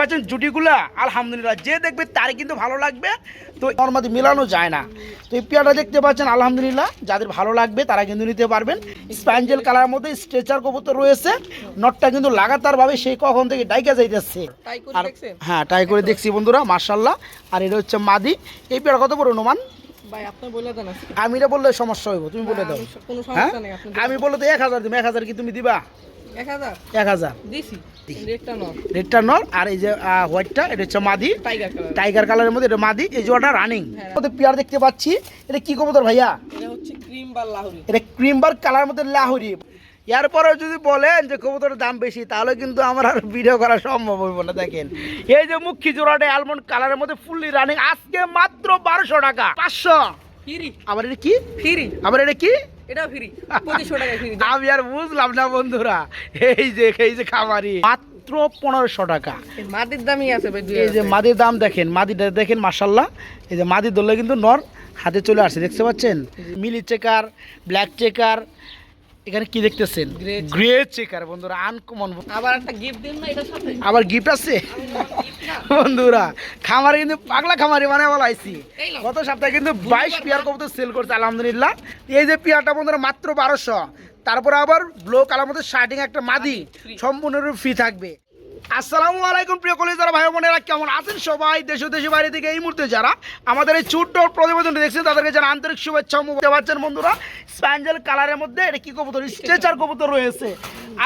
পাচ্ছেন জুটিগুলা আলহামদুলিল্লাহ। যে দেখবে তারই কিন্তু ভালো লাগবে। তো নর্মাদি মেলানো যায় না। তো এই পেয়ারটা দেখতে পাচ্ছেন আলহামদুলিল্লাহ। যাদের ভালো লাগবে তারা কিন্তু নিতে পারবেন। স্প্যাঞ্জেল কালার মধ্যে স্ট্রেচার কবুতর রয়েছে। নটটা কিন্তু লাগাতারভাবে সেই কখন থেকে ডাইকা যাইতেছে। আর হ্যাঁ ট্রাই করে দেখছি বন্ধুরা মার্শাল্লাহ আর এটা হচ্ছে মাদি। এই পেয়ারা কত বড় অনুমান। আমি বললে সমস্যা হইব তুমি বলে দাও। আমি হ্যাঁ? আমি বললে তো এক হাজার দিম এক হাজার কি তুমি দিবা? এক হাজার? এক হাজার। দিছি। রেটটা নয় রেডটা নর আর এই যে হোয়াইটটা এটা হচ্ছে মাদি। টাইগার কালারের মধ্যে এটা মাদি এই জোয়াটা রানিং হ্যাঁ। মধ্যে পেয়ার দেখতে পাচ্ছি। এটা কি কবুতর ভাইয়া? এটা হচ্ছে ক্রিম বা লাহুরি। বার কালার মধ্যে লাহুরি। এরপরেও যদি বলেন যে কবুতরের দাম বেশি তাহলে কিন্তু আমার আর ভিডিও করা সম্ভব হইব না দেখেন। এই যে মুখী জোড়াটা অ্যালমন্ড কালারের মধ্যে ফুললি রানিং আজকে মাত্র বারোশো টাকা পাঁচশো। ফ্রি। আবার এটা কি? ফ্রি। আবার এটা কি? এটাও ফ্রি পঁচিশশো টাকা ফ্রি আমি আর বুঝলাম না বন্ধুরা এই যে এই যে খামারি। মাত্র পনেরোশো টাকা। মাদির দামই আছে এই যে মাদির দাম দেখেন মাদিটা দেখেন মার্শাল্লাহ এই যে মাদি দলে কিন্তু নর হাতে চলে আসছে দেখতে পাচ্ছেন? মিলি চেকার ব্ল্যাক চেকার এখানে কি দেখতেছেন? গ্রে চেকার বন্ধুরা আনকমন আবার একটা গিফট দিন না এটা সাথে? আবার গিফট আছে? বন্ধুরা খামারে কিন্তু পাগলা খামারে মানে বলা আইছি গত সপ্তাহে কিন্তু বাইশ পিয়ার কবুতর সেল করছে আলহামদুলিল্লাহ। এই যে পিয়ারটা বন্ধুরা মাত্র বারোশো। তারপরে আবার ব্লু কালার মধ্যে শার্টিং একটা মাদি। সম্পূর্ণরূপ সম্পূর্ণরূপে ফ্রি থাকবে। আসসালামু আলাইকুম প্রিয় কলেজ যারা ভাই বোনেরা কেমন আছেন সবাই? দেশ ও দেশের বাইরে থেকে এই মুহূর্তে যারা আমাদের এই ছোট্ট প্রতিবেদনটি দেখছেন তাদেরকে যারা আন্তরিক শুভেচ্ছা মুক্তি পাচ্ছেন। বন্ধুরা স্প্যাঞ্জেল কালারের মধ্যে এটা কি কবুতর? স্ট্রেচার কবুতর রয়েছে।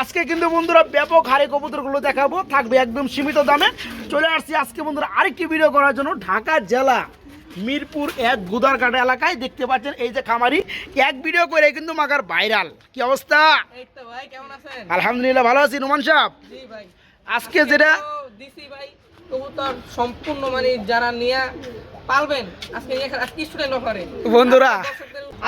আজকে কিন্তু বন্ধুরা ব্যাপক হারে কবুতরগুলো দেখাবো থাকবে একদম সীমিত দামে। চলে আসছি আজকে বন্ধুরা আরেকটি ভিডিও করার জন্য ঢাকা জেলা মিরপুর এক গুদারঘাট এলাকায়। দেখতে পাচ্ছেন এই যে খামারি এক ভিডিও করে কিন্তু মাগার ভাইরাল। কি অবস্থা? আলহামদুলিল্লাহ ভালো আছি। নোমান সাহেব? আজকে যেটা দিছি ভাই কবুতর সম্পূর্ণ মানে যারা নিয়ে পালবেন আজকে আজকে স্টুডেন্ট অফারে বন্ধুরা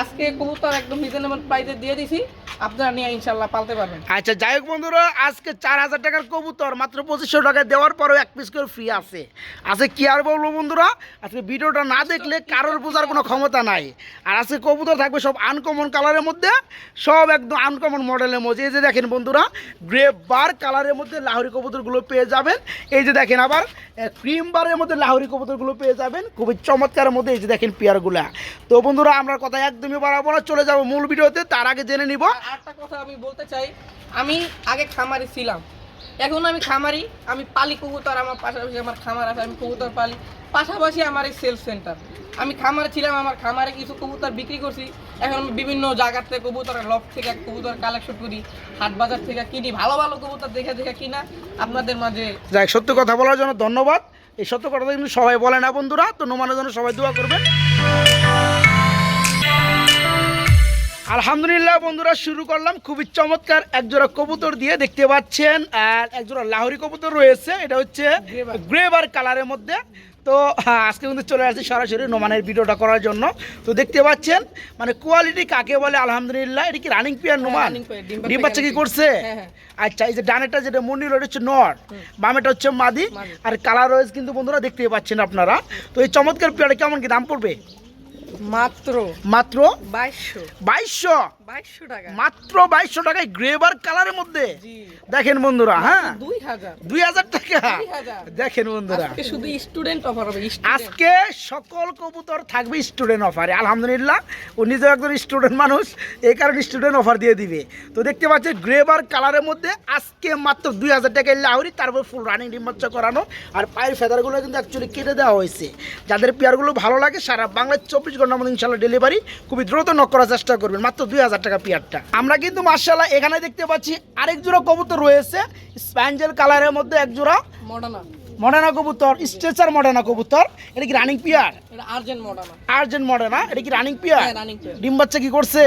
আজকে কবুতর একদম রিজনেবল প্রাইসে দিয়ে দিছি। আপনারা নিয়ে ইনশাল্লাহ পালতে পারবেন। আচ্ছা যাই হোক বন্ধুরা, আজকে চার হাজার টাকার কবুতর, মাত্র পঁচিশশো টাকা দেওয়ার পরেও এক পিস করে ফ্রি আছে। আছে কি আর বলব বন্ধুরা? আজকে ভিডিওটা না দেখলে কারোর বোঝার কোনো ক্ষমতা নাই। আর আজকে কবুতর থাকবে সব আনকমন কালারের মধ্যে, সব একদম আনকমন মডেলের মধ্যে। এই যে দেখেন বন্ধুরা গ্রে বার কালারের মধ্যে লাহোরি কবুতরগুলো পেয়ে যাবেন। এই যে দেখেন আবার ক্রিম বারের মধ্যে লাহোরি কবুতরগুলো পেয়ে যাবেন। খুবই চমৎকারের মধ্যে এই যে দেখেন পেয়ারগুলা তো বন্ধুরা, আমরা কথা একদমই বাড়াবো না চলে যাব মূল ভিডিওতে তার আগে জেনে নিব। আরেকটা কথা আমি বলতে চাই আমি আগে খামারি ছিলাম। এখন আমি খামারি আমি পালি কবুতর আমার পাশাপাশি আমার খামার আছে আমি কবুতর পালি। পাশাপাশি আমার এই সেলস সেন্টার আমি খামারে ছিলাম আমার খামারে কিছু কবুতর বিক্রি করছি। এখন আমি বিভিন্ন জায়গার থেকে কবুতর লক থেকে কবুতর কালেকশন করি হাট বাজার থেকে কিনি ভালো ভালো কবুতর দেখে দেখে কিনা আপনাদের মাঝে যাই সত্য কথা বলার জন্য ধন্যবাদ। এই সত্য কথা কিন্তু সবাই বলে না বন্ধুরা তো নোমানের জন্য সবাই দোয়া করবেন। আলহামদুলিল্লাহ বন্ধুরা শুরু করলাম। খুবই চমৎকার একজোড়া কবুতর দিয়ে দেখতে পাচ্ছেন। আর একজোড়া লাহরি কবুতর রয়েছে এটা হচ্ছে গ্রেবার কালারের মধ্যে। তো হ্যাঁ, আজকে কিন্তু চলে আসছি সরাসরি নোমানের ভিডিওটা করার জন্য। তো দেখতে পাচ্ছেন মানে কোয়ালিটি কাকে বলে আলহামদুলিল্লাহ? এটা কি রানিং পিয়ার নোমান? ডিম বাচ্চা কি করছে? হ্যাঁ, হ্যাঁ। আচ্ছা এই যে ডানেরটা যেটা মন্দির ওটা হচ্ছে নর। বামেটা হচ্ছে মাদি। আর কালার রয়েছে কিন্তু বন্ধুরা দেখতেই পাচ্ছেন আপনারা। তো এই চমৎকার পেয়ারটা কেমন কি দাম পড়বে? মাত্র মাত্র বাইশশো। বাইশশো। মাত্র বাইশশো টাকায় গ্রেবার কালারের মধ্যে। দেখেন বন্ধুরা হ্যাঁ? দুই হাজার। টাকা। দেখেন বন্ধুরা। শুধু স্টুডেন্ট অফার হবে আজকে সকল কবুতর থাকবে স্টুডেন্ট অফারে আলহামদুলিল্লাহ ও নিজেও একজন স্টুডেন্ট মানুষ এই কারণে স্টুডেন্ট অফার দিয়ে দিবে। তো দেখতে পাচ্ছেন গ্রেবার কালারের মধ্যে আজকে মাত্র দুই হাজার টাকায় লাউরি তারপর ফুল রানিং ডিম্বাচ্চা করানো। আর পায়ের ফেদারগুলো কিন্তু অ্যাকচুয়ালি কেটে দেওয়া হয়েছে। যাদের পেয়ারগুলো ভালো লাগে সারা বাংলায় চব্বিশ ঘণ্টার মধ্যে ইনশাল্লাহ ডেলিভারি খুবই দ্রুত নক করার চেষ্টা করবেন। মাত্র দুই হাজার টাকা পেয়ারটা। আমরা কিন্তু মার্শাল্লাহ এখানে দেখতে পাচ্ছি আরেক জোড়া কবুতর রয়েছে স্প্যাঞ্জেল কালারের মধ্যে এক জোড়া মডার্না মডার্না কবুতর স্ট্রেচার মডার্না কবুতর এটা কি running pair? Urgent Moderna urgent Moderna এটা কি রানিং পিয়ার? হ্যাঁ রানিং পেয়ার। ডিম বাচ্চা কি করছে?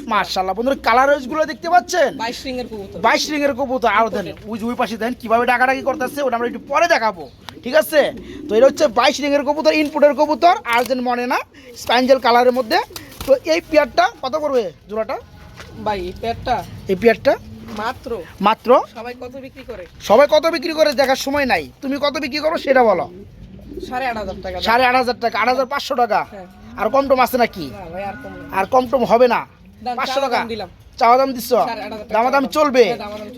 ডিম বন্ধুরা কালারগুলো দেখতে পাচ্ছেন? বাইশ রিং এর কবুতর। বাইশ রিং এর কবুতর আর দেন ওই ওই পাশে দেন কীভাবে ডাকাডাকি করতেছে ওটা আমরা একটু পরে দেখাবো ঠিক আছে? তো এটা হচ্ছে বাইশ রিং এর কবুতর ইনপুটের কবুতর আর্জেন্ট মডার্না স্প্যাঞ্জেল কালারের মধ্যে। তো এই পেয়ারটা কত করবে জোড়াটা? ভাই এই পেয়ারটা এই পেয়ারটা? মাত্র। মাত্র? সবাই কত বিক্রি করে? সবাই কত বিক্রি করে দেখার সময় নাই। তুমি কত বিক্রি করো সেটা বলো। সাড়ে আট হাজার টাকা। সাড়ে আট হাজার টাকা আট হাজার পাঁচশো টাকা। হ্যাঁ। আর কম টম আছে নাকি? আর কম টম হবে না? পাঁচশো টাকা। দিলাম। চাওয়া দাম দিচ্ছ দামা চলবে।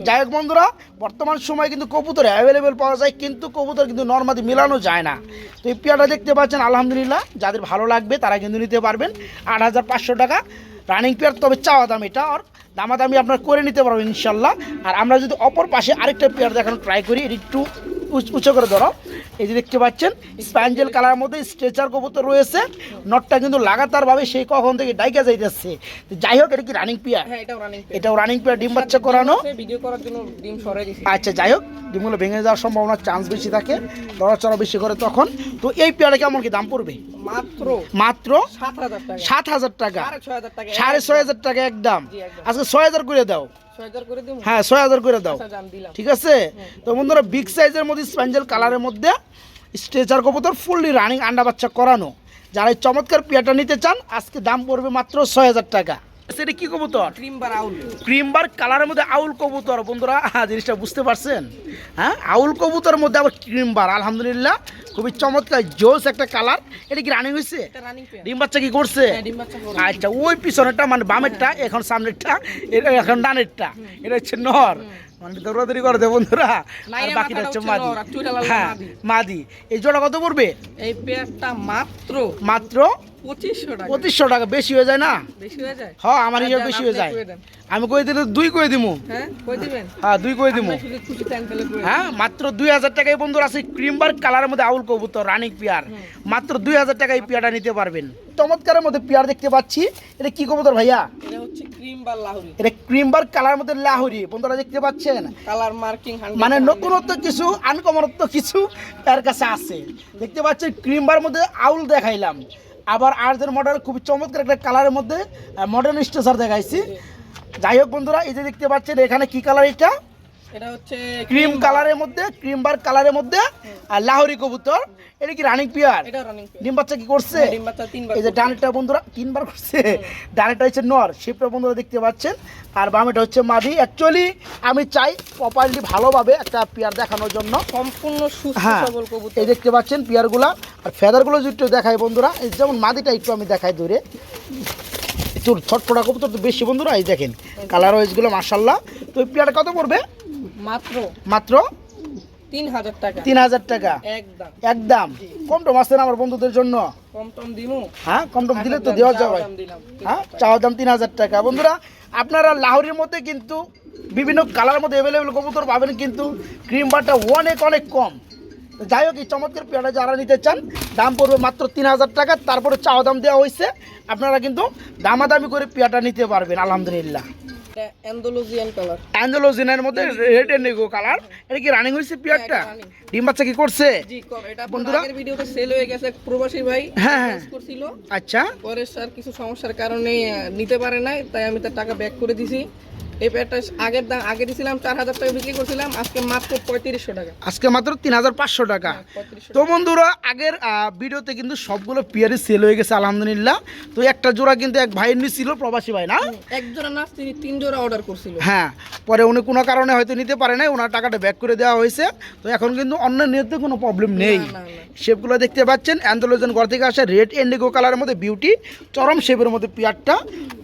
যাই হোক বন্ধুরা বর্তমান সময় কিন্তু কবুতর অ্যাভেলেবেল পাওয়া যায় কিন্তু কবুতর কিন্তু নর্মাদি মেলানো যায় না। তো এই পেয়ারটা দেখতে পাচ্ছেন আলহামদুলিল্লাহ যাদের ভালো লাগবে তারা কিন্তু নিতে পারবেন। আট হাজার পাঁচশো টাকা রানিং পেয়ার তবে চাওয়া দাম এটা। আর দামাদামি আপনার করে নিতে পারবেন ইনশাল্লাহ। আর আমরা যদি অপর পাশে আরেকটা পেয়ার দেখানো ট্রাই করি একটু উঁচ- করে ধরো। এই যে দেখতে পাচ্ছেন স্প্যাঞ্জেল কালার মধ্যে স্ট্রেচার কবুতর রয়েছে। নটটা কিন্তু লাগাতারভাবে সেই কখন থেকে ডাইকা যাইতেছে। যাই হোক এটা কি রানিং পেয়ার হ্যাঁ এটাও রানিং এটাও রানিং পেয়ার ডিম বাচ্চা করানো। আচ্ছা যাই হোক ডিমগুলো ভেঙে যাওয়ার সম্ভাবনার চান্স বেশি থাকে। লড়াচড়া বেশি করে তখন। তো এই পেয়ারা কেমন কি দাম পড়বে? মাত্র মাত্র সাত হাজার টাকা। সাত হাজার টাকা। সাড়ে ছয় হাজার টাকা। একদম। আজকে ছয় হাজার করে দাও। হ্যাঁ ছয় হাজার করে দাও। আচ্ছা ঠিক আছে? তো বন্ধুরা বিগ সাইজের মধ্যে স্প্যাঞ্জেল কালারের মধ্যে স্ট্রেচার কবুতর ফুললি রানিং আন্ডা বাচ্চা করানো। যারা এই চমৎকার পিয়াটা নিতে চান আজকে দাম পড়বে মাত্র ছয় হাজার টাকা। সেটা কি কবুতর? ক্রিমবার আউল। ক্রিমবার কালারের মধ্যে আউল কবুতর। বন্ধুরা হ্যাঁ, জিনিসটা বুঝতে পারছেন? হ্যাঁ আউল কবুতরের মধ্যে আবার ক্রিম বার আলহামদুলিল্লাহ। খুবই চমৎকার জোস একটা কালার। এটা কি রানিং হয়েছে? এটা ডিম বাচ্চা কি করছে? হ্যাঁ ডিম বাচ্চা করো আচ্ছা ওই পিছনেরটা মানে বামেরটা এখন সামনেরটা এটা এখন ডানেরটা। এটা হচ্ছে নর। মানে দৌড়াদৌড়ি করে দে বন্ধুরা। আর বাকিটা হচ্ছে হচ্ছে মাদি। নর, আর চুইটা লাল হ্যাঁ মাদি। মাদি। এই জোড়া কত পড়বে? এই পেয়ারটা মাত্র মাত্র পঁচিশশো টাকা। বেশি হয়ে যায় না? বেশি হয়ে যায়? হ্যাঁ আমার আর বেশি হয়ে যায়। আমি কই দিলে দুই কই দিমু? হ্যাঁ হ্যাঁ দুই কই দিমু। হ্যাঁ মাত্র দুই হাজার টাকায় বন্ধুরা আছে ক্রিম বার কালারের মধ্যে আউল কবুতর রানিক পিয়ার। মাত্র দুই হাজার টাকায় পিয়ারটা নিতে পারবেন। চমৎকারের মধ্যে পিয়ার দেখতে পাচ্ছি। এটা কি কবুতর ভাইয়া? এটা কালারের মধ্যে লাহুরি বন্ধুরা দেখতে পাচ্ছেন? কালার মার্কিং মানে নতুনত্ব কিছু আনকমনত্ব কিছু তার কাছে আছে। দেখতে পাচ্ছেন ক্রিমবার মধ্যে আউল দেখাইলাম। আবার আর্জের মডেল খুবই চমৎকার একটা কালারের মধ্যে মডার্ন স্টেসার দেখাইছি। যাই হোক বন্ধুরা এই যে দেখতে পাচ্ছেন এখানে কি কালার এটা এটা হচ্ছে ক্রিম কালারের মধ্যে ক্রিম বার কালারের মধ্যে আর লাহোরি কবুতর। এটা কি রানিং পিয়ার এটা রানিং পেয়ার ডিম বাচ্চা কি করছে? ডিম বাচ্চা তিনবার এই যে ডানেরটা বন্ধুরা তিনবার করছে। ডানেরটা হচ্ছে নর শিপটা বন্ধুরা দেখতে পাচ্ছেন। আর বামেটা হচ্ছে মাদি। অ্যাকচুয়ালি আমি চাই প্রপারলি ভালোভাবে একটা পেয়ার দেখানোর জন্য। সম্পূর্ণ সুস্থ হ্যাঁ সবল কবুতর। এই দেখতে পাচ্ছেন পেয়ারগুলা আর ফেদারগুলো যদি একটু দেখাই বন্ধুরা এই যেমন মাদিটা একটু আমি দেখাই ধরে। একটু ছটফটা কবুতর তো বেশি বন্ধুরা এই দেখেন। কালার ওয়াইজগুলো মার্শাল্লাহ তো এই পেয়ারটা কত পড়বে? মাত্র মাত্র তিন হাজার টাকা। তিন হাজার টাকা। একদম। একদম। কম টম আসছে না আমার বন্ধুদের জন্য? কম টম দিমু? হ্যাঁ কম টম দিলে তো দেওয়া যাবে। হ্যাঁ দাম তিন হাজার টাকা। বন্ধুরা আপনারা লাহোরের মধ্যে কিন্তু বিভিন্ন কালার মধ্যে অ্যাভেলেবেল কবুতর পাবেন কিন্তু ক্রিম বারটা অনেক অনেক কম। যাই হোক এই চমৎকার পেয়ারা যারা নিতে চান দাম পড়বে মাত্র তিন হাজার টাকা। তারপরে চাওয়া দাম দেওয়া হয়েছে। আপনারা কিন্তু দামাদামি করে পেয়ারটা নিতে পারবেন আলহামদুলিল্লাহ। এটা অ্যান্ডোলজিয়ান কালার অ্যান্ডোলোজিনের মধ্যে রেড এন্ড নেগো কালার এটা কি রানিং পেয়ারটা? হ্যাঁ। ডিম বাচ্চা কি করছে? জি এটা বন্ধুরা- আগের ভিডিওতে সেল হয়ে গেছে। প্রবাসী ভাই হ্যাঁ, হ্যাঁ। করছিল। আচ্ছা। পরে স্যার কিছু সমস্যার কারণে নিতে পারে নাই তাই আমি তার টাকা ব্যাক করে দিছি। এই প্যাডটা আগের দাম আগে দিছিলাম চার হাজার টাকা বিক্রি করছিলাম আজকে মাত্র পঁয়ত্রিশশো টাকা। আজকে মাত্র তিন হাজার পাঁচশো টাকা। তো বন্ধুরা আগের ভিডিওতে কিন্তু সবগুলো পিয়ারি সেল হয়ে গেছে আলহামদুলিল্লাহ। তো একটা জোড়া কিন্তু এক ভাইয়ের নিছিল প্রবাসী ভাই না? এক জোড়া না তিনি তিন জোড়া অর্ডার করছিল। হ্যাঁ পরে উনি কোনো কারণে হয়তো নিতে পারে নাই ওনার টাকাটা ব্যাক করে দেওয়া হয়েছে। তো এখন কিন্তু অন্য নিতে কোনো প্রবলেম নেই। শেপগুলো দেখতে পাচ্ছেন অ্যান্থোলোজন ঘর থেকে আসে রেড এন্ডিগো কালারের মধ্যে বিউটি চরম শেপের মধ্যে পেয়ারটা।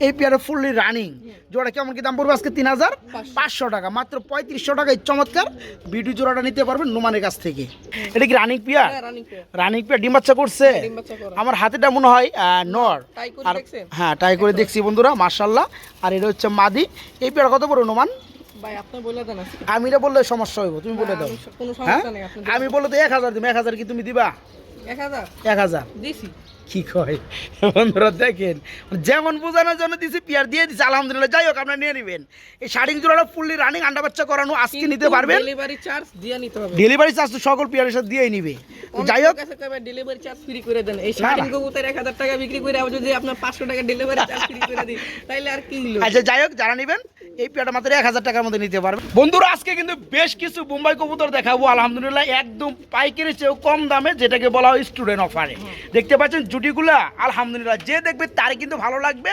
এই পেয়ারের ফুললি রানিং জোড়া কেমন কি দাম পড়বে আজকে তিন হাজার? পাঁচশো। টাকা মাত্র পঁয়ত্রিশশো টাকায় চমৎকার বিউটি জোড়াটা নিতে পারবেন নুমানের কাছ থেকে। এটা কি রানিক পিয়া রানিক পিয়া ডিম বাচ্চা করছে? করা। আমার হাতেটা মনে হয় নর। আর হ্যাঁ ট্রাই করে দেখছি বন্ধুরা মার্শাল্লাহ আর এটা হচ্ছে মাদি। এই পেয়ার কত বড় আজকে। আমি এটা বললে সমস্যা হইব তুমি বলে দাও। হ্যাঁ? আমি বললে তো এক হাজার দিব এক হাজার কি তুমি দিবা? এক হাজার? এক হাজার। দিছি। কি কয়? বন্ধুরা দেখেন যেমন বোঝানোর জন্য দিছি পিয়ার দিয়ে দিছি আলহামদুলিল্লাহ। যাই হোক আপনারা নিয়ে নেবেন। এই শাড়িং জোড়াটা ফুললি রানিং আন্ডা বাচ্চা করানো আজকে নিতে পারবেন। ডেলিভারি চার্জ দিয়ে নিতে হবে। ডেলিভারি চার্জ তো সকল পিয়ারের সাথে দিয়েই নিবে। যাই হোক। ডেলিভারি চার্জ ফ্রি করে দেন। এই না। কবুতর এক হাজার টাকা বিক্রি করে যদি আপনার পাঁচশো টাকা ডেলিভারি চার্জ ফ্রি করে দিই তাইলে আর কি হলো? আচ্ছা যাই হোক যারা নেবেন এই পেয়াটা মাত্র এক হাজার টাকার মধ্যে নিতে পারবে। বন্ধুরা আজকে কিন্তু বেশ কিছু বোম্বাই কবুতর দেখাবো। আলহামদুলিল্লাহ একদম পাইকারি চেয়েও কম দামে যেটাকে বলা হয় স্টুডেন্ট অফারে দেখতে পাচ্ছেন জুটিগুলা? আলহামদুলিল্লাহ যে দেখবে তারই কিন্তু ভালো লাগবে।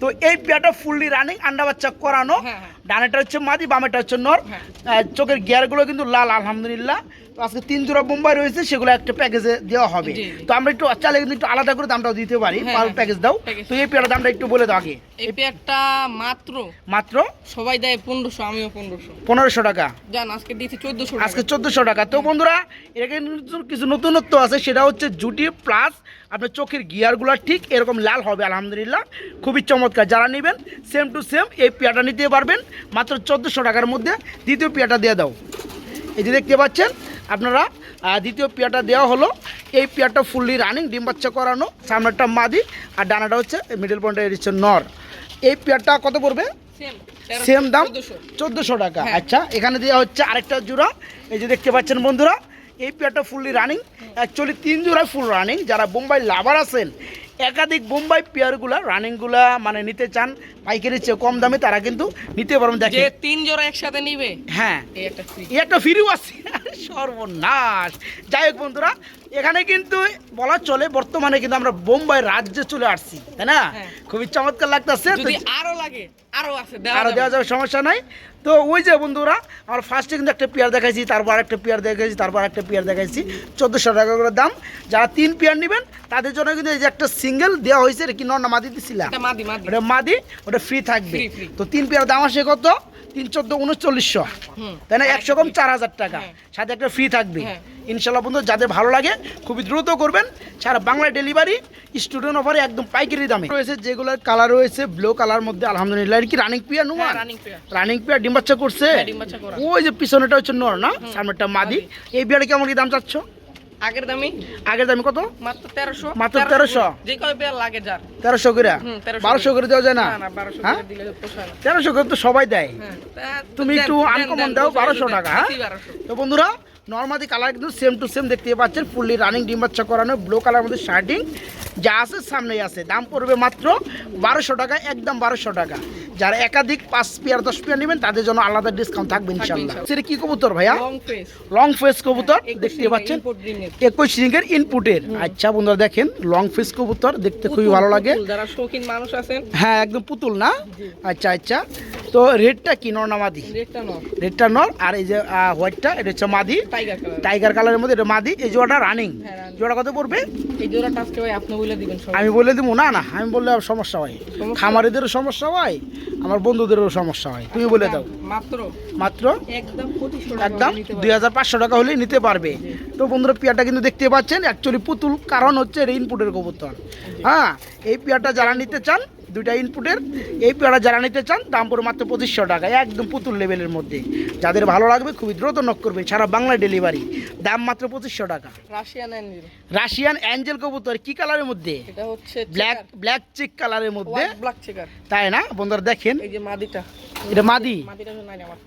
তো এই পেয়াটা ফুললি রানিং আন্ডা বাচ্চা করানো। হ্যাঁ, হ্যাঁ। ডানেটা হচ্ছে মাদি বামেটা হচ্ছে নর। হ্যাঁ। চোখের গিয়ারগুলো কিন্তু লাল আলহামদুলিল্লাহ। আজকে তিন জোড়া বোম্বাই রয়েছে সেগুলো একটা প্যাকেজে দেওয়া হবে। তো আমরা একটু চাইলে কিন্তু একটু আলাদা করে দামটাও দিতে পারি হ্যাঁ, পার। প্যাকেজ দাও। তো এই পেয়ারার দামটা একটু বলে দাও আগে। এই পেয়ারটা মাত্র মাত্র? সবাই দেয় পনেরোশো আমিও পনেরোশো। পনেরোশো টাকা। জান আজকে দিয়েছি চোদ্দশো আজকে চোদ্দোশো টাকা। তো বন্ধুরা কিন্তু কিছু নতুনত্ব আছে সেটা হচ্ছে জুটি প্লাস আপনার চোখের গিয়ারগুলো ঠিক এরকম লাল হবে আলহামদুলিল্লাহ। খুবই চমৎকার। যারা নেবেন সেম টু সেম এই পেয়ারটা নিতে পারবেন। মাত্র চোদ্দোশো টাকার মধ্যে দ্বিতীয় পেয়ারটা দিয়ে দাও। এই যে দেখতে পাচ্ছেন আপনারা দ্বিতীয় পেয়ারটা দেওয়া হলো। এই পেয়ারটা ফুললি রানিং ডিম বাচ্চা করানো সামনেরটা মাদি আর ডানাটা হচ্ছে মিডল পয়েন্টে হচ্ছে নর। এই পেয়ারটা কত পড়বে? সেম দাম? চোদ্দশো। চোদ্দোশো টাকা। হ্যাঁ। আচ্ছা এখানে দেওয়া হচ্ছে আরেকটা জোড়া। এই যে দেখতে পাচ্ছেন বন্ধুরা এই পেয়ারটা ফুললি রানিং অ্যাকচুয়ালি তিন জোড়ায় ফুল রানিং যারা বোম্বাই লাভার আছেন একাধিক বোম্বাই পেয়ারগুলা রানিংগুলা মানে নিতে চান পাইকারি চেয়ে কম দামে তারা কিন্তু নিতে পারবেন। দেখে তিন জোড়া একসাথে নিবে? হ্যাঁ। একটা ফিরিও আছে। সর্বনাশ। যাই হোক বন্ধুরা এখানে কিন্তু বলা চলে বর্তমানে কিন্তু আমরা বোম্বাই রাজ্যে চলে আসছি তাই না? হ্যাঁ। খুবই চমৎকার লাগতেছে। যদি আরও লাগে আরও আছে আরও দেওয়া যাবে সমস্যা নাই। তো ওই যে বন্ধুরা আমরা ফার্স্টে কিন্তু একটা পেয়ার দেখাইছি তারপর একটা পেয়ার দেখাইছি তারপর একটা পেয়ার দেখাইছি চোদ্দোশো টাকা করে দাম। যারা তিন পেয়ার নেবেন তাদের জন্য কিন্তু এই যে একটা সিঙ্গেল দেওয়া হয়েছে কি নর না মাদি দিছিলাম? ওটা মাদি ওটা ফ্রি থাকবে। তো তিন পেয়ার দাম আসে কত? তিন চোদ্দ উনচল্লিশশো। তাই না? একশো কম চার হাজার। টাকা। হ্যাঁ। সাথে একটা ফ্রি থাকবে। হ্যাঁ। ইনশাল্লাহ বন্ধু যাদের ভালো লাগে খুবই দ্রুত করবেন। সারা বাংলায় ডেলিভারি স্টুডেন্ট অফারে একদম পাইকারি দামে। রয়েছে যেগুলোর কালার রয়েছে ব্লু কালার মধ্যে আলহামদুলিল্লাহ। কি running pair pair। Running pair ডিম বাচ্চা করছে? হ্যাঁ। ওই যে পিছনেটা হচ্ছে নর না? সামনেটা মাদি। এই বিয়ারে কেমন কি দাম চাচ্ছ? আগের দামি? আগের দামি কত? মাত্র তেরোশো। মাত্র 1300? যে কয় পেয়ার লাগে যার। তেরোশো করে? হুম, 1300 বারোশো করে দেওয়া যায় না? না হ্যাঁ? করে দিলে পোষায় না। তেরোশো করে তো সবাই দেয়। হ্যাঁ, তুমি একটু আনকমন দাও টাকা হ্যাঁ? তো বন্ধুরা নর্মাদি কালার কিন্তু সেম টু সেম দেখতে পাচ্ছেন। ফুললি রানিং ডিম বাচ্চা করানো ব্লু কালার মধ্যে শার্টিং যা আছে সামনেই আছে। দাম পড়বে মাত্র বারোশো টাকা একদম বারোশো টাকা। যারা একাধিক পাঁচ পেয়ার দশ পেয়ার নেবেন তাদের জন্য আলাদা ডিসকাউন্ট থাকবে ইনশাল্লাহ। সেটা কি কবুতর ভাইয়া? লং ফেস কবুতর দেখতে পাচ্ছেন। একুশ রিঙ্গের ইনপুটের আচ্ছা বন্ধুরা দেখেন লং ফেস কবুতর দেখতে খুবই ভালো লাগে। যারা শৌখিন মানুষ আছেন। হ্যাঁ একদম পুতুল না? আচ্ছা আচ্ছা। তো রেডটা কি নর না মাদি? রেডটা নর। আর এই যে হোয়াইটটা এটা হচ্ছে মাদি। টাইগার কালারের মধ্যে এটা মাদি। এই জোড়াটা রানিং হ্যাঁ, জোড়া কত পড়বে? এই জোড়াটা আজকে ভাই আপনি বলে দিবেন আমি বলে দিব না না আমি বললে আর সমস্যা হয়? খামারিদেরও সমস্যা হয় আমার বন্ধুদেরও সমস্যা হয়। তুমি বলে দাও। মাত্র? মাত্র? একদম দুই হাজার পাঁচশো টাকা হলেই নিতে পারবে। তো বন্ধুরা পেয়ারটা কিন্তু দেখতে পাচ্ছেন অ্যাকচুয়ালি পুতুল। কারণ হচ্ছে এর ইনপুটের কবুতর। হ্যাঁ এই পেয়ারটা যারা নিতে চান দুইটা ইনপুটের এই পেয়ারা যারা নিতে চান দাম পড়ে মাত্র পঁচিশশো টাকা একদম পুতুল লেভেলের মধ্যে। যাদের ভালো লাগবে খুবই দ্রুত নক করবেন। সারা বাংলা ডেলিভারি দাম মাত্র পঁচিশশো টাকা। রাশিয়ান এঞ্জিল রাশিয়ান অ্যাঞ্জেল কবুতর কি কালারের মধ্যে? এটা হচ্ছে ব্ল্যাক ব্ল্যাক চেক কালারের মধ্যে। ব্ল্যাক চেকার তাই না? বন্ধুরা দেখেন। এই যে মাদিটা। এটা মাদি? মাদিটা নাই আমার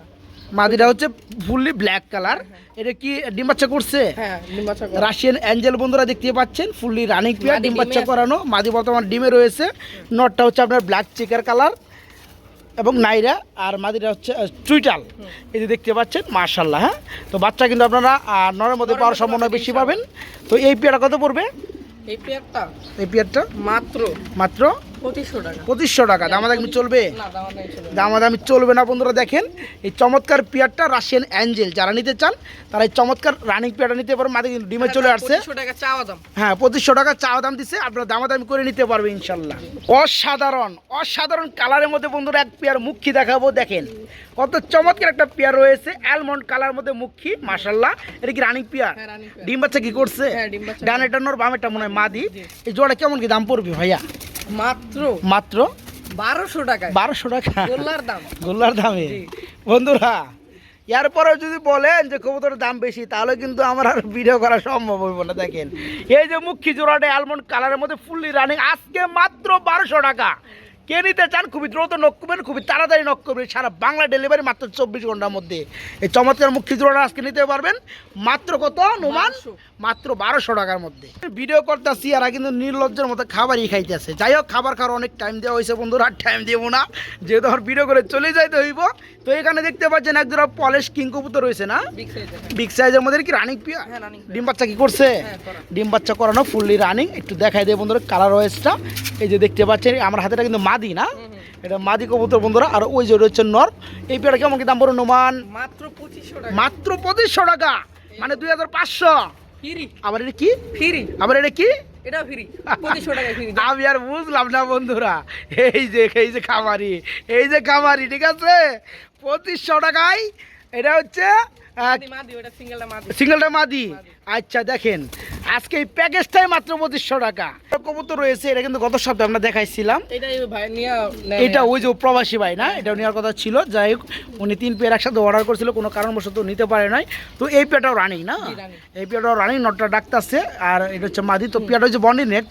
মাদিটা হচ্ছে ফুললি ব্ল্যাক কালার। এটা কি ডিম বাচ্চা করছে? হ্যাঁ রাশিয়ান অ্যাঞ্জেল বন্ধুরা দেখতে পাচ্ছেন ফুললি রানিং পেয়ার মাদি ডিম বাচ্চা করানো। মাদি বর্তমান ডিমে রয়েছে। নটটা হচ্ছে আপনার ব্ল্যাক চিকের কালার এবং নাইরা আর মাদিটা হচ্ছে আহ, চুইটাল এই যে দেখতে পাচ্ছেন মার্শাল্লাহ হ্যাঁ? তো বাচ্চা কিন্তু আপনারা নরের মধ্যে পাওয়ার সম্ভাবনা বেশি পাবেন। তো এই পেয়ারটা কত পড়বে? এই পেয়ারটা এই পেয়ারটা? মাত্র। মাত্র? পঁচিশশো টাকা। দামাদামি চলবে? দামাদামি চলবে না। বন্ধুরা দেখেন। এই চমৎকার পেয়ারটা রাশিয়ান অ্যাঞ্জেল। যারা নিতে চান তারা এই চমৎকার রানিং পেয়ারটা নিতে মাঝে কিন্তু ডিমে চলে আসছে। হ্যাঁ পঁচিশশো টাকা চাওয়া দাম দিচ্ছে আপনারা দামাদামি করে নিতে পারবেন ইনশাল্লাহ। অসাধারণ অসাধারণ কালারের মধ্যে বন্ধুরা এক পেয়ার মুখী দেখাবো। দেখেন কত চমৎকার একটা পেয়ার রয়েছে। অ্যালমন্ড কালার মধ্যে মুখী মাসাল্লাহ এটা কি রানিং পেয়ার? হ্যাঁ, ডিম বাচ্চা কি করছে? হ্যাঁ, ডিম বাচ্চা। ডানেটা নোর বামেটা মনে হয় মাদি। এই জোড়া কেমন কি দাম পড়বে ভাইয়া? মাত্র মাত্র? বারোশো টাকা বারোশো টাকা। গোল্লার দাম। গোল্লার দামে। বন্ধুরা এরপরেও যদি বলেন যে কবুতরের দাম বেশি তাহলে কিন্তু আমার আর ভিডিও করা সম্ভব হইব না দেখেন। এই যে মুখী জোড়াটা অ্যালমন্ড কালারের মধ্যে ফুললি রানিং আজকে মাত্র বারোশো টাকা। কে নিতে চান? খুবই দ্রুত নক করবেন খুবই তাড়াতাড়ি নক করবেন সারা বাংলা ডেলিভারি মাত্র চব্বিশ ঘণ্টার মধ্যে। এই চমৎকার মুক্তি জোড়াটা আজকে নিতে পারবেন। মাত্র কত? নুমান? 1200 মাত্র বারোশো টাকার মধ্যে। ভিডিও করতেছি আর কিন্তু নির্লজ্জের মতো খাবারই খাইতেছে। যাই হোক খাবার খাওয়ার অনেক টাইম দেওয়া হয়েছে বন্ধুরা আর টাইম দেবো না। যেহেতু আমার ভিডিও করে চলে যাইতে হইব তো এখানে দেখতে পাচ্ছেন এক জোড়া পলিশ কিং কবুতর রয়েছে না? বিগ সাইজের মধ্যে কি রানিং পিয়া হ্যাঁ ডিম বাচ্চা কি করছে? হ্যাঁ, ডিম বাচ্চা করানো ফুললি রানিং একটু দেখাই দেয় বন্ধুরা কালার রয়েসটা এই যে দেখতে পাচ্ছেন আমার হাতেটা কিন্তু মাদি না। এটা মাদি কবুতর বন্ধুরা আর ওই যে রয়েছে নর। এই পেয়ারা কেমন কি দাম পড়ো নোমান মাত্র পঁচিশশো টাকা। মাত্র পঁচিশশো টাকা মানে দুই হাজার পাঁচশো। ফ্রি। আবার এটা কি? ফ্রি। আবার এটা কি? এটা ফ্রি। পঁচিশশো টাকা ফ্রি। আমি আর বুঝলাম না বন্ধুরা। এই যে এই যে খামারি। এই যে খামারি ঠিক আছে? পঁচিশশো টাকায় এটা হচ্ছে সিঙ্গেলটা মাদি। আচ্ছা দেখেন। আজকে এই প্যাকেজটাই মাত্র পঁচিশশো টাকা। কবুতর রয়েছে এটা কিন্তু গত সপ্তাহে আমরা দেখাইছিলাম। এটা ওই যে প্রবাসী ভাই না এটা নেওয়ার কথা ছিল। যাই হোক উনি তিন পেয়ার একসাথে অর্ডার করেছিল কোনো কারণবশত নিতে পারে নাই। তো এই পেয়াটাও রানিং না। এই পেয়াটাও রানিং নটটা ডাকতেছে। আর এটা হচ্ছে মাদি তো পেয়াটা হচ্ছে বন্ডি নেট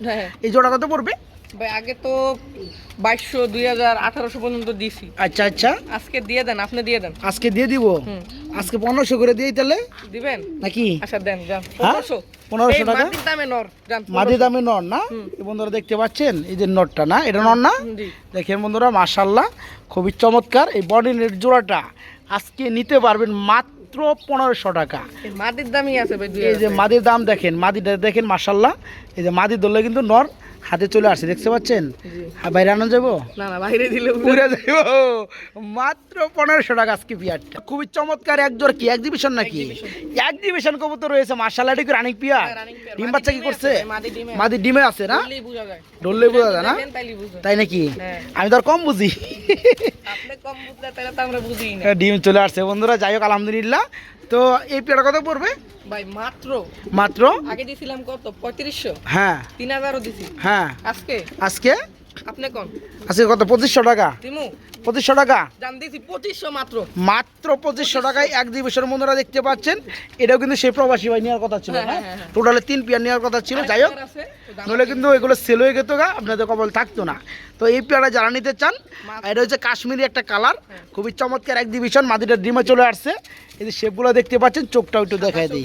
এই জোড়া কত পড়বে? ভাই আগে তো বাইশশো দুই হাজার আঠারোশো পর্যন্ত দিছি। আচ্ছা আচ্ছা। আজকে দিয়ে দেন আপনি দিয়ে দেন। আজকে দিয়ে দিব? আজকে পনেরোশো করে দিই তাহলে? দিবেন? নাকি? আচ্ছা দেন যান। হ্যাঁ? পনেরোশো? টাকা? দামে নর যান দামে নর না? বন্ধুরা দেখতে পাচ্ছেন? এই যে নটটা না? এটা নর না? দেখেন বন্ধুরা মার্শাল্লাহ খুবই চমৎকার। এই বডি নেট জোড়াটা আজকে নিতে পারবেন মাত্র পনেরোশো টাকা। মাটির দামই আছে ভাই এই যে মাদির দাম দেখেন মাদিটা দেখেন মার্শাল্লাহ এই যে মাদি ধরলে কিন্তু নর হাতে চলে আসছে দেখতে পাচ্ছেন? হ্যাঁ, বাইরে আনো যাব? না না বাইরে দিলে পুরে যাইব। মাত্র পনেরোশো টাকা আজকে পিয়ারটা খুবই চমৎকার একজোর কি এক্সিবিশন নাকি? এক্সিবিশন কবুতর রয়েছে মার্শাল্লাহ এটা কি রানিং পিয়ার হ্যাঁ, running ডিম বাচ্চা কি করছে? মাদি ডিমে। আছে। না? বললেই বোঝা যায়। না। তাই নাকি? হ্যাঁ। আমি তো আর কম বুঝি। না। ডিম চলে আসছে। বন্ধুরা যাই হোক আলহামদুলিল্লাহ। তো এই পেয়ারটা কত পড়বে? ভাই মাত্র। মাত্র? আগে দিছিলাম কত? পঁয়ত্রিশশো। হ্যাঁ। তিন হাজারও দিছি। হ্যাঁ। আজকে? আজকে? আপনি কোন? আজকে কত? পঁচিশশো টাকা? পঁচিশশো টাকা? জান দিছি পঁচিশশো মাত্র। মাত্র পঁচিশশো টাকায় এক বন্ধুরা দেখতে পাচ্ছেন। এটাও কিন্তু সেই প্রবাসী ভাই নেওয়ার কথা ছিল হ্যাঁ, হ্যাঁ? হ্যাঁ, হ্যাঁ। টোটালে তিন পেয়ার নেওয়ার কথা ছিল যাই হোক। নইলে কিন্তু এগুলো সেল হয়ে যেত গা আপনাদের কবল থাকতো না। তো এই পেয়ারা যারা নিতে চান এটা হচ্ছে কাশ্মীরি একটা কালার। খুবই চমৎকার এক ডিভিশন মাদিটার ডিমে চলে আসছে। এই যে শেপগুলো দেখতে পাচ্ছেন চোখটাও একটু দেখায় দিই।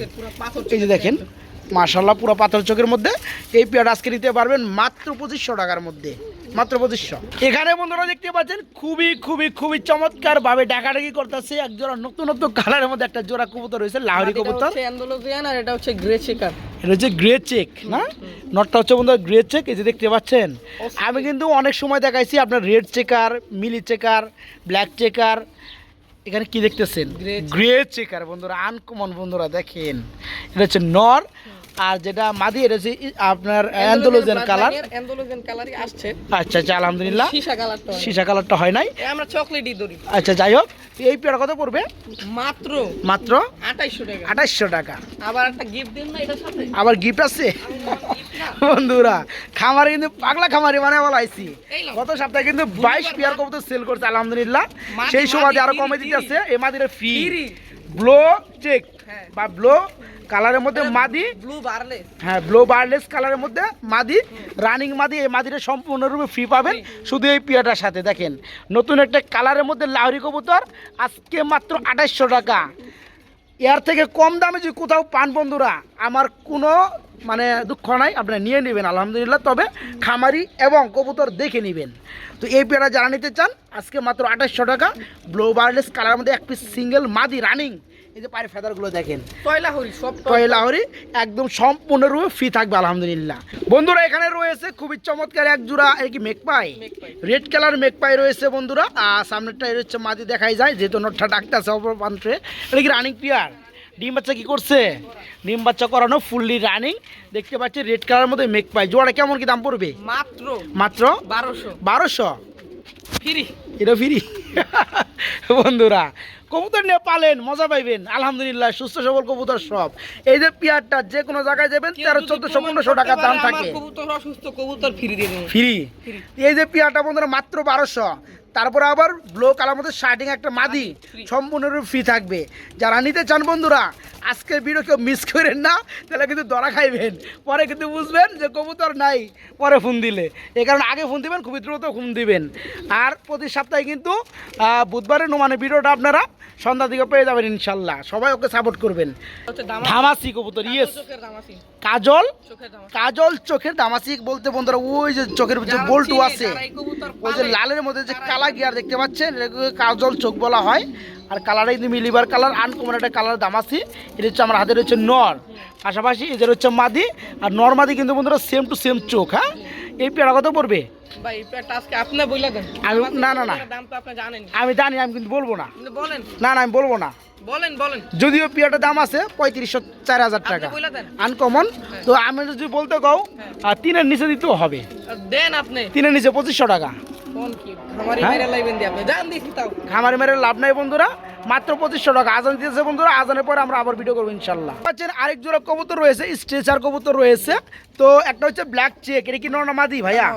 এই যে দেখেন মার্শাল্লাহ পুরো পাথর চোখের মধ্যে। এই পেয়ারটা আজকে নিতে পারবেন মাত্র পঁচিশশো টাকার মধ্যে। মাত্র পঁচিশশো। এখানে বন্ধুরা দেখতে পাচ্ছেন খুবই খুবই খুবই চমৎকার ভাবে ডাকাডাকি করতেছে এক জোড়া নতুন নতুন কালারের মধ্যে একটা জোড়া কবুতর রয়েছে লাহরি এটা কবুতর। আর এটা হচ্ছে গ্রে চেকার এটা হচ্ছে গ্রে চেক না? নটটা হচ্ছে বন্ধুরা গ্রে চেক এই যে দেখতে পাচ্ছেন। আমি কিন্তু অনেক সময় দেখাইছি আপনার রেড চেকার মিলি চেকার ব্ল্যাক চেকার এখানে কি দেখতেছেন? গ্রে চেকার বন্ধুরা আনকমন বন্ধুরা দেখেন। এটা হচ্ছে নর আর যেটা মাদি এটা হচ্ছে আপনার অ্যান্ডোলোজেন কালার অ্যান্ডালুসিয়ান কালারই আসছে। আচ্ছা আচ্ছা আলহামদুলিল্লাহ। সীসা কালারটা সীসা কালারটা হয় নাই। আমরা চকলেটই ধরি। আচ্ছা যাই হোক এই পেয়ারা কত পড়বে? মাত্র মাত্র আঠাইশশো টাকা। আঠাশশো টাকা। আবার একটা গিফট দিন না এটার সাথে? আবার গিফট আছে। বন্ধুরা খামারে কিন্তু পাগলা খামারি মানে বলাইছি এই গত সপ্তাহে কিন্তু বাইশ পেয়ার কবুতর সেল করছে আলহামদুলিল্লাহ। সেই সময় আরও কমে দিতেছে এই মাদির ফ্রি ফ্রি। Blue check. বা ব্লো কালারের মধ্যে মাদি। ব্লু বারলে হ্যাঁ ব্লো বারলেস কালারের মধ্যে মাদি রানিং মাদি এই মাদিটা সম্পূর্ণরূপে ফ্রি পাবেন। শুধু এই পিয়াটার সাথে দেখেন। নতুন একটা কালারের মধ্যে লাহরি কবুতর আজকে মাত্র আঠাশশো টাকা। এর থেকে কম দামে যদি কোথাও পান বন্ধুরা আমার কোনো মানে দুঃখ নাই আপনারা নিয়ে নেবেন আলহামদুলিল্লাহ। তবে খামারি এবং কবুতর দেখে নেবেন। তো এই পেয়ারা যারা নিতে চান আজকে মাত্র আঠাশশো টাকা। ব্লো বারলেস কালারের মধ্যে এক পিস সিঙ্গেল মাদি রানিং এই যে পায়ের ফেদারগুলো দেখেন। টয়লা হরি সব টয় লাহরি একদম সম্পূর্ণরূপে ফ্রি থাকবে আলহামদুলিল্লাহ। বন্ধুরা এখানে রয়েছে খুবই চমৎকার এক জোড়া এই কি মেকপাই। রেড কালার মেকপাই রয়েছে বন্ধুরা। আর সামনেরটাই রয়েছে মাদি দেখাই যায় যেহেতু নোটটা ডাকতে আছে অপর প্রান্তে। এটা কি রানিং প্লেয়ার ডিম বাচ্চা কি করছে? ডিম বাচ্চা করানো ফুললি রানিং দেখতে পাচ্ছি রেড কালার মধ্যে মেকপাই জোড়া কেমন কি দাম পড়বে? মাত্র মাত্র? বারোশো। বারোশো? ফ্রি এটা ফ্রি বন্ধুরা কবুতর নিয়ে পালেন মজা পাইবেন। আলহামদুলিল্লাহ সুস্থ সবল কবুতর সব। এই যে পিয়ারটা যে কোনো জায়গায় যাবেন তেরো চোদ্দশো পনেরোশো টাকা দাম থাকে। কবুতর সুস্থ কবুতর ফ্রি দিয়ে দেবো। ফ্রি। এই যে পিয়ারটা বন্ধুরা মাত্র বারোশো। তারপরে আবার ব্লো কালার মধ্যে শার্টিং একটা মাদি। সম্পূর্ণরূপে ফ্রি থাকবে। যারা নিতে চান বন্ধুরা আজকের ভিডিও কেউ মিস করেন না তাহলে কিন্তু ধরা খাইবেন। পরে কিন্তু বুঝবেন যে কবুতর নাই পরে ফোন দিলে। এই কারণে আগে ফোন দিবেন খুবই দ্রুত ফোন দিবেন। আর প্রতি সপ্তাহে কিন্তু আহ, বুধবারের মানে ভিডিওটা আপনারা সন্ধ্যার দিকে পেয়ে যাবেন ইনশাল্লাহ। সবাই ওকে সাপোর্ট করবেন। ধামাসি কবুতর ইয়েস কাজল? কাজল চোখের দামাসি বলতে বন্ধুরা ওই যে চোখের যে বল্টু আছে ওই যে লালের মধ্যে যে কালা গিয়ার দেখতে পাচ্ছেন? এটাকে কাজল চোখ বলা হয়। আর কালারটা কিন্তু মিলিবার কালার আনকমন একটা কালার দামাসি। এটা হচ্ছে আমার হাতের হচ্ছে নর। পাশাপাশি এদের হচ্ছে মাদি। আর নর মাদি কিন্তু বন্ধুরা সেম টু সেম চোখ হ্যাঁ? এই পেয়ারা কত পড়বে? আমি- না, না, না। দাম আমি জানি আমি কিন্তু বলব না। না না আমি বলব না। বলেন বলেন। যদিও পিয়াটার দাম আছে পঁয়ত্রিশশো চার হাজার টাকা। আনকমন তো আমি যদি বলতে কও হ্যাঁ। আর তিনের নিচে দিতেও হবে। দেন আপনি। তিনের নিচে পঁচিশশো টাকা। খামারি হ্যাঁ? মেরে খামারে মেরে লাভ নাই বন্ধুরা মাত্র পঁচিশশো টাকা। আজান দিতেছে বন্ধুরা আজানের পরে আমরা আবার ভিডিও করব ইনশাল্লাহ। পাচ্ছেন আরেক জোড়া কবুতর রয়েছে স্ট্রেচার কবুতর রয়েছে। তো একটা হচ্ছে ব্ল্যাক চেক এটা কি নর না মাদি ভাইয়া?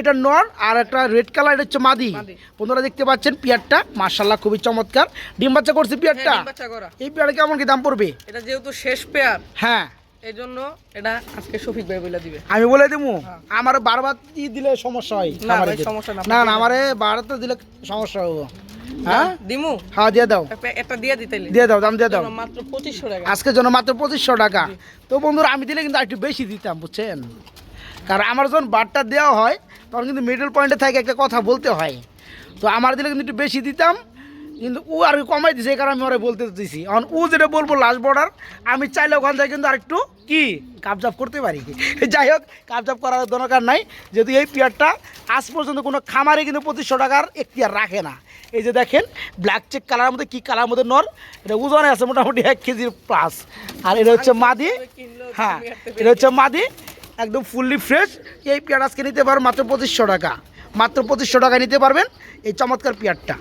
এটা নর। আর একটা রেড কালার এটা হচ্ছে মাদি। বন্ধুরা দেখতে পাচ্ছেন পিয়ারটা মার্শাল্লাহ খুবই চমৎকার। ডিম বাচ্চা করছে পিয়ারটা? হ্যাঁ, বাচ্চা করা। এই পিয়ারে কেমন কি দাম পড়বে? এটা যেহেতু শেষ পেয়ার। হ্যাঁ। এই জন্য এটা আজকে শফিক ভাই বলে দিবে। আমি বলে দেবো হ্যাঁ। আমার বারবার ই দিলে সমস্যা হয়? না ভাই, সমস্যা না, না না আমারে বারবার দিলে সমস্যা হব। হ্যাঁ? দিমু? হ্যাঁ দিয়ে দাও। একটা- দিয়ে দিতেলি দিয়ে দাও দাম দিয়ে দাও। মাত্র পঁচিশশো টাকা। আজকের জন্য মাত্র পঁচিশশো টাকা। তো বন্ধুরা আমি দিলে কিন্তু একটু বেশি দিতাম বুঝছেন? কারণ আমার যখন বারটা দেওয়া হয় তখন কিন্তু মিডল পয়েন্টে থাকে একটা কথা বলতে হয়। তো আমার দিলে কিন্তু একটু বেশি দিতাম। কিন্তু ও আর কমাই দিছে, এই কারণে আমি ওরা বলতে দিছি। এখন ও যেটা বলব লাস্ট বর্ডার আমি চাইলে ওখান থেকে কিন্তু আরেকটু কি কাবজাব করতে পারি। কি যাই হোক কাবজাব করার দরকার নাই। যেহেতু এই পিয়ারটা আজ পর্যন্ত কোনো খামারে কিন্তু পঁচিশশো টাকার এখতিয়ার রাখে না। এই যে দেখেন ব্ল্যাক চেক কালারের মধ্যে কী কালার মধ্যে নর, এটা ওজনে আছে মোটামুটি এক কেজির প্লাস আর এটা হচ্ছে মাদি হ্যাঁ এটা হচ্ছে মাদি, একদম ফুললি ফ্রেশ এই পেয়ার আজকে নিতে পারবেন মাত্র পঁচিশশো টাকা। মাত্র পঁচিশশো টাকা নিতে পারবেন এই চমৎকার পেয়ারটা।